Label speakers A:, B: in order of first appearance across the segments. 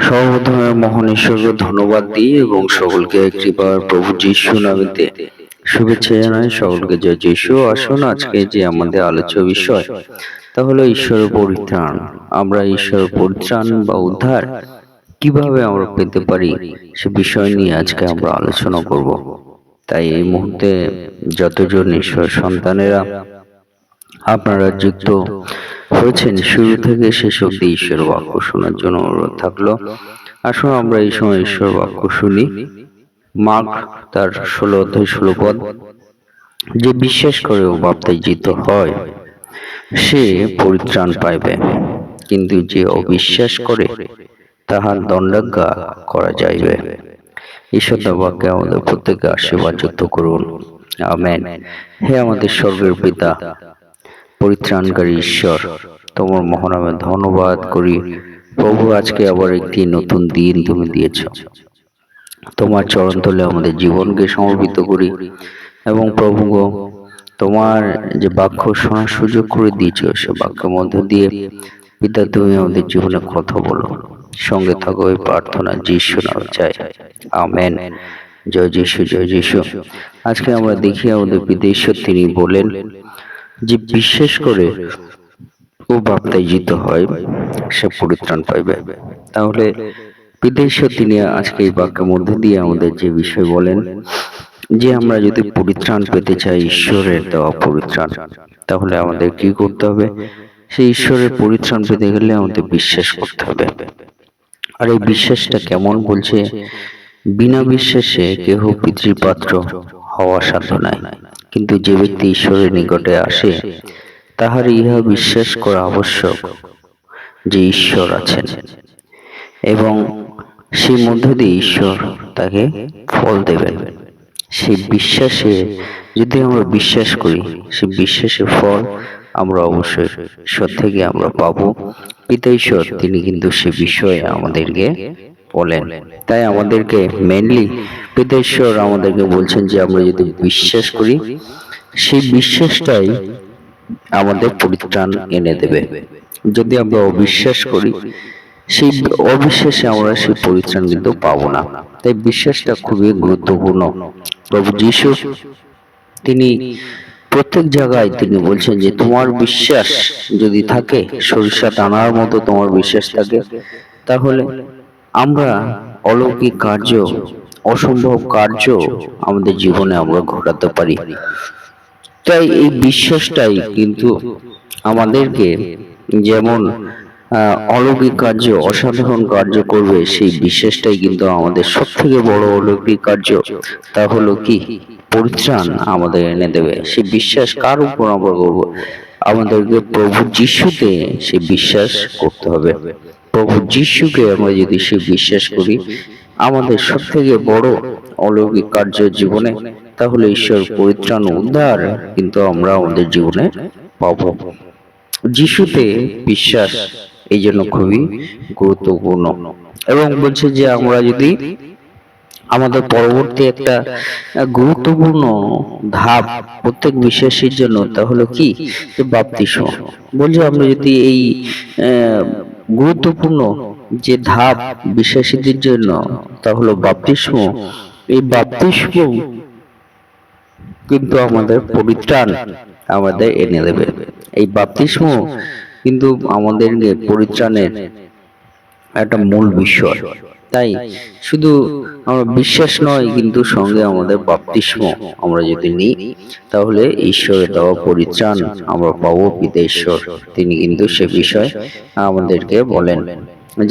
A: সর্বপ্রথমে মহান ঈশ্বরকে ধন্যবাদ দিই এবং সকলকে কৃপার প্রভু যিশু শুভেচ্ছা জানাই সকলকে। জয় আসুন আজকে যে আমাদের আলোচ্য বিষয় ঈশ্বরের পরিত্রাণ আমরা পরিত্রাণ বা উদ্ধার কীভাবে আমরা পেতে পারি, সে বিষয় নিয়ে আজকে আমরা আলোচনা করব। তাই এই মুহূর্তে যতজন ঈশ্বর সন্তানেরা আপনারা যুক্ত হয়েছেন শুরু থেকে শেষ অব্দি ঈশ্বর বাক্য শোনার জন্য অনুরোধ থাকল। আসুন আমরা এই সময় ঈশ্বর বাক্য শুনি। মার্ক তার ষোলো অধ্যায় ষোলো পদ। যে বিশ্বাস করে ও বাপ্তাইজিত হয়, সে পরিত্রাণ পাইবে। কিন্তু যে অবিশ্বাস করে, তাহার দণ্ডাজ্ঞা করা যাইবে। ঈশ্বর বাক্যে আমাদের প্রত্যেকে আশীর্বাদ করুন। আমেন। হে আমাদের স্বর্গের পিতা, পরিত্রাণকারী ঈশ্বর তোমার মহানামে ধন্যবাদ করি। প্রভু, আজকে আবার একটি নতুন দিন তুমি দিয়েছ। তোমার চরণ তলে আমাদের জীবনকে সমর্পিত করি এবং প্রভু তোমার যে বাক্য শোনার সুযোগ করে দিয়েছ, সে বাক্যের মধ্য দিয়ে পিতা, তুমি আমাদের জীবনে কথা বলো। সঙ্গে থাকো ওই প্রার্থনা যিশু নাম চাই। আমেন। জয় যিশু জয় যিশু। আজকে আমরা দেখি আমাদের বিদেশ্বর তিনি বলেন যে বিশ্বাস করে ও হয়, সে পরিত্রাণ পাইবে। তাহলে বিদেশে তিনি আজকে এই বাক্যের মধ্যে দিয়ে আমাদের যে বিষয় বলেন, যে আমরা যদি পরিত্রাণ পেতে চাই ঈশ্বরের দেওয়া পরিত্রাণ, তাহলে আমাদের কি করতে হবে? সেই ঈশ্বরের পরিত্রাণ পেতে গেলে আমাদের বিশ্বাস করতে হবে। আর এই বিশ্বাসটা কেমন বলছে? বিনা বিশ্বাসে কেহ পিতৃপাত্র হওয়া সাধ্য নাই। কিন্তু যে ব্যক্তি ঈশ্বরের নিকটে আসে তাহার ইহা বিশ্বাস করা আবশ্যক যে ঈশ্বর আছেন। এবং সেই মধ্য দিয়ে ঈশ্বর তাকে ফল দেবেন। সেই বিশ্বাসে যদি আমরা বিশ্বাস করি, সেই বিশ্বাসের ফল আমরা অবশ্যই ঈশ্বর থেকে আমরা পাব। পিতা ঈশ্বর, তিনি কিন্তু সে বিষয়ে আমাদেরকে বলেন। তাই আমাদেরকে মেনলি পিতা ঈশ্বর আমাদেরকে বলছেন যে আমরা যদি বিশ্বাস করি, সেই বিশ্বাসটাই আমাদের পরিত্রাণ এনে দেবে। যদি আমরা অবিশ্বাস করি, সেই অবিশ্বাসে আমরা সেই পরিত্রাণ কিন্তু পাবো না। তাই বিশ্বাসটা খুবই গুরুত্বপূর্ণ। প্রভু যিশু, তিনি প্রত্যেক জায়গায় তিনি বলছেন যে, তোমার বিশ্বাস যদি থাকে, সরিষা টানার মতো তোমার বিশ্বাস থাকে, তাহলে আমরা অলৌকিক কার্য, অসম্ভব কার্য আমাদের জীবনে আমরা ঘটাতে পারি। তাই এই বিশ্বাসটাই কিন্তু আমাদেরকে যেমন অলৌকিক কার্য, অসাধারণ কার্য করবে, সেই বিশ্বাসটাই কিন্তু আমাদের সব থেকে বড় অলৌকিক কার্য। তা হলো কি? পরিত্রাণ আমাদের এনে দেবে। সেই বিশ্বাস কার উপর আমরা করব? আমাদেরকে প্রভু যিশুতে সে বিশ্বাস করতে হবে। প্রভু যিশুকে আমরা যদি সে বিশ্বাস করি, আমাদের সব থেকে বড় অলৌকিক কার্য জীবনে তাহলে ঈশ্বর পরিত্রাণ উদ্ধার কিন্তু আমরা আমাদের জীবনে পাব। যিশুতে বিশ্বাস এই জন্য খুবই গুরুত্বপূর্ণ। এবং বলছে যে আমরা যদি আমাদের পরবর্তী একটা গুরুত্বপূর্ণ ধাপ প্রত্যেক বিশ্বাসীর জন্য তাহলে কি? যে বাপতিস্ম। বলছে আমরা যদি এই গুরুত্বপূর্ণ যে ধাপ বিশ্বাসীদের জন্য তা হলো বাপতিস্ম। এই বাপতিস্ম কিন্তু আমাদের পরিত্রাণ আমাদের এনে দেবে। এই বাপতিস্ম কিন্তু আমাদের পরিত্রাণের একটা মূল বিষয়। তাই শুধু আমরা বিশ্বাস নয়, কিন্তু সঙ্গে আমাদের বাপতিস্ম আমরা যদি নিই, তাহলে ঈশ্বরের দেওয়া পরিত্রাণ আমরা পাবো ঈশ্বর। তিনি কিন্তু সে বিষয় আমাদেরকে বলেন।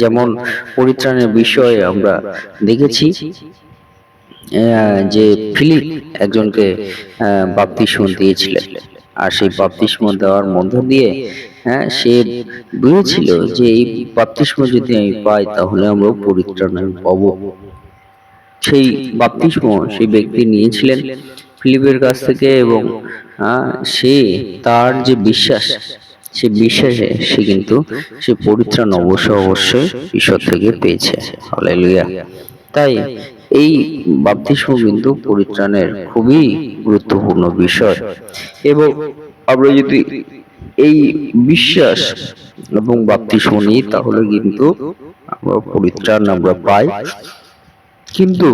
A: যেমন পরিত্রাণের বিষয়ে আমরা দেখেছি যে ফিলিপ একজনকে বাপ্তিস্ম দিয়েছিলেন। আর সেই বাপ্তিস্ম দেওয়ার মধ্য দিয়ে হ্যাঁ সে বুঝেছিল যে এই বাপ্তিস্ম যদি আমি পাই, তাহলে আমরা পরিত্রাণ পাবো। সেই বাপ্তিস্ম সেই ব্যক্তি নিয়েছিলেন ফিলিপের কাছ থেকে এবং সে তার যে বিশ্বাস, সে বিশ্বাসে সে কিন্তু সে পরিত্রাণ অবশ্য অবশ্যই ঈশ্বর থেকে পেয়েছে। তাই এই বাপতিস্ম কিন্তু পরিত্রাণের খুবই গুরুত্বপূর্ণ বিষয়। এবং আমরা যদি এই বিশ্বাস এবং বাপতিস্ম নিই, তাহলে কিন্তু আমরা পরিত্রাণ আমরা পাই। কিন্তু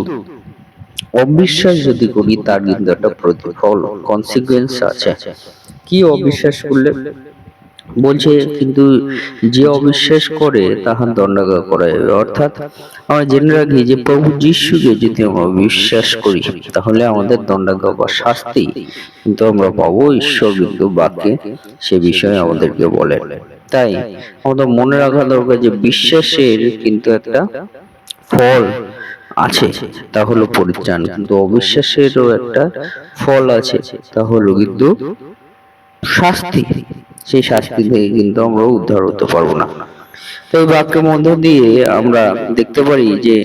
A: অবিশ্বাস যদি করি, তার কিন্তু একটা প্রতিফল কনসিকুয়েন্স আছে। কি অবিশ্বাস করলে? বলছে, কিন্তু যে অবিশ্বাস করে, তাহার দণ্ডাজ্ঞা করা অর্থাৎ, আমরা জেনে রাখি যে প্রভু যিশুকে যদি আমরা বিশ্বাস করি, তাহলে আমাদের দণ্ডাজ্ঞা বা শাস্তি কিন্তু আমরা পাবো ঈশ্বর কিন্তু বাক্যে সে বিষয়ে আমাদেরকে বলেন তাই আমাদের মনে রাখা দরকার যে বিশ্বাসের কিন্তু একটা ফল আছে, তা হলো পরিত্রাণ। কিন্তু অবিশ্বাসেরও একটা ফল আছে, তা হলো কিন্তু শাস্তি। সেই শাস্তি থেকে কিন্তু আমরা উদ্ধার হতে পারব না। তো এই বাক্যের মধ্য দিয়ে আমরা দেখতে পারি যে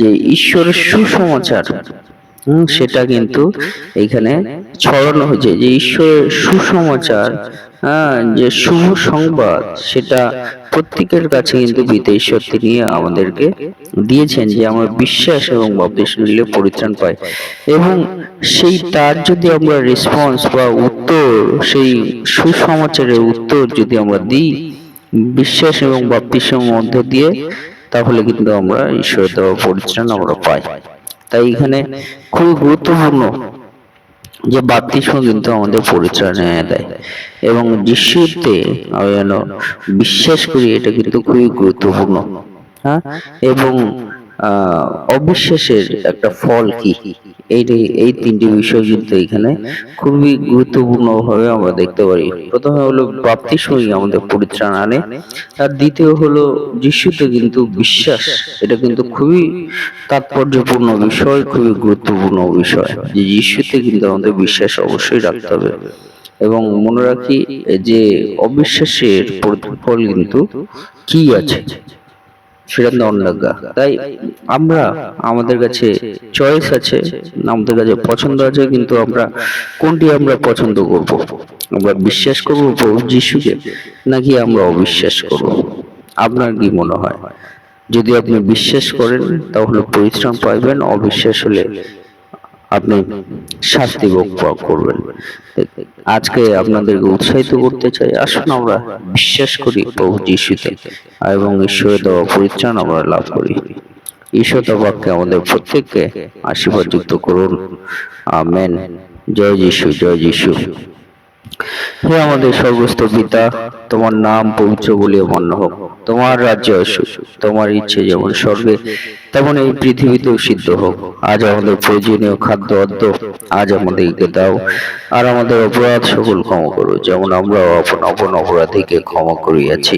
A: যে ঈশ্বরের সুসমাচার সেটা কিন্তু এখানে ছড়ানো হয়েছে। যে ঈশ্বরের সুসমাচার হ্যাঁ যে শুভ সংবাদ, সেটা প্রত্যেকের কাছে কিন্তু পিতা ঈশ্বর তিনি আমাদেরকে দিয়েছেন যে আমরা বিশ্বাস এবং বাপদেশ নিলে পরিত্রাণ পাই। এবং সেই তার যদি আমরা রেসপন্স বা উত্তর, সেই সুসমাচারের উত্তর যদি আমরা দিই, বিশ্বাস এবং বাপতিস্মের মধ্য দিয়ে, তাহলে কিন্তু আমরা ঈশ্বর দেওয়া পরিত্রাণ আমরা পাই। তাই এখানে খুবই গুরুত্বপূর্ণ যে বাপতিস্ম কিন্তু আমাদের এনে দেয়। এবং যিশুতে আমি যেন বিশ্বাস করি, এটা কিন্তু খুবই গুরুত্বপূর্ণ। হ্যাঁ? এবং অবিশ্বাসের একটা ফল কি? এই এই তিনটি বিষয় কিন্তু এখানে খুবই গুরুত্বপূর্ণ ভাবে আমরা দেখতে পারি। প্রথমে হলো বাপতিস্মই আমাদের পরিত্রাণ আনে। আর দ্বিতীয় হলো যিশুতে কিন্তু বিশ্বাস। এটা কিন্তু খুবই তাৎপর্যপূর্ণ বিষয়, খুবই গুরুত্বপূর্ণ বিষয় যে যিশুতে কিন্তু আমাদের বিশ্বাস অবশ্যই রাখতে হবে। এবং মনে রাখি যে অবিশ্বাসের প্রতিফল কিন্তু কি আছে? তাই আমরা আমাদের কাছে চয়েস আছে, আমাদের কাছে পছন্দ আছে, কিন্তু আমরা কোনটি আমরা পছন্দ করব? আমরা বিশ্বাস করব প্রভু যিশুকে, নাকি আমরা অবিশ্বাস করব? আপনার কি মনে হয়? যদি আপনি বিশ্বাস করেন, তাহলে পরিশ্রম পাইবেন, অবিশ্বাস হলে আপনি শাস্তি ভোগ করবেন। আজকে আপনাদেরকে উৎসাহিত করতে চাই আসুন আমরা বিশ্বাস করি প্রভু যিশুতে। এবং ঈশ্বরের দেওয়া পরিত্রাণ আমরা লাভ করি। ঈশ্বর বাক্যে আমাদের প্রত্যেককে আশীর্বাদ যুক্ত করুন। আমেন। জয় যিশু জয় যিশু। হে আমাদের সর্বস্ত পিতা তোমার নাম পবিত্র বলিয়া মান্য হোক। তোমার রাজ্য তোমার ইচ্ছে যেমন স্বর্গে, তেমন এই পৃথিবীতেও সিদ্ধ হোক। আজ আমাদের প্রয়োজনীয় খাদ্য অদ্য, আজ আমাদেরকে দাও। আর আমাদের অপরাধ সকল ক্ষমা করো, যেমন আমরা আপন আপন অপরাধীকে ক্ষমা করিয়াছি।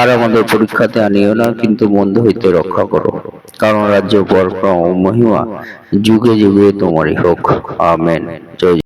A: আর আমাদের পরীক্ষাতে আনিও না, কিন্তু মন্দ হইতে রক্ষা করো। কারণ রাজ্য ও মহিমা যুগে যুগে তোমারই হোক। আমেন। জয়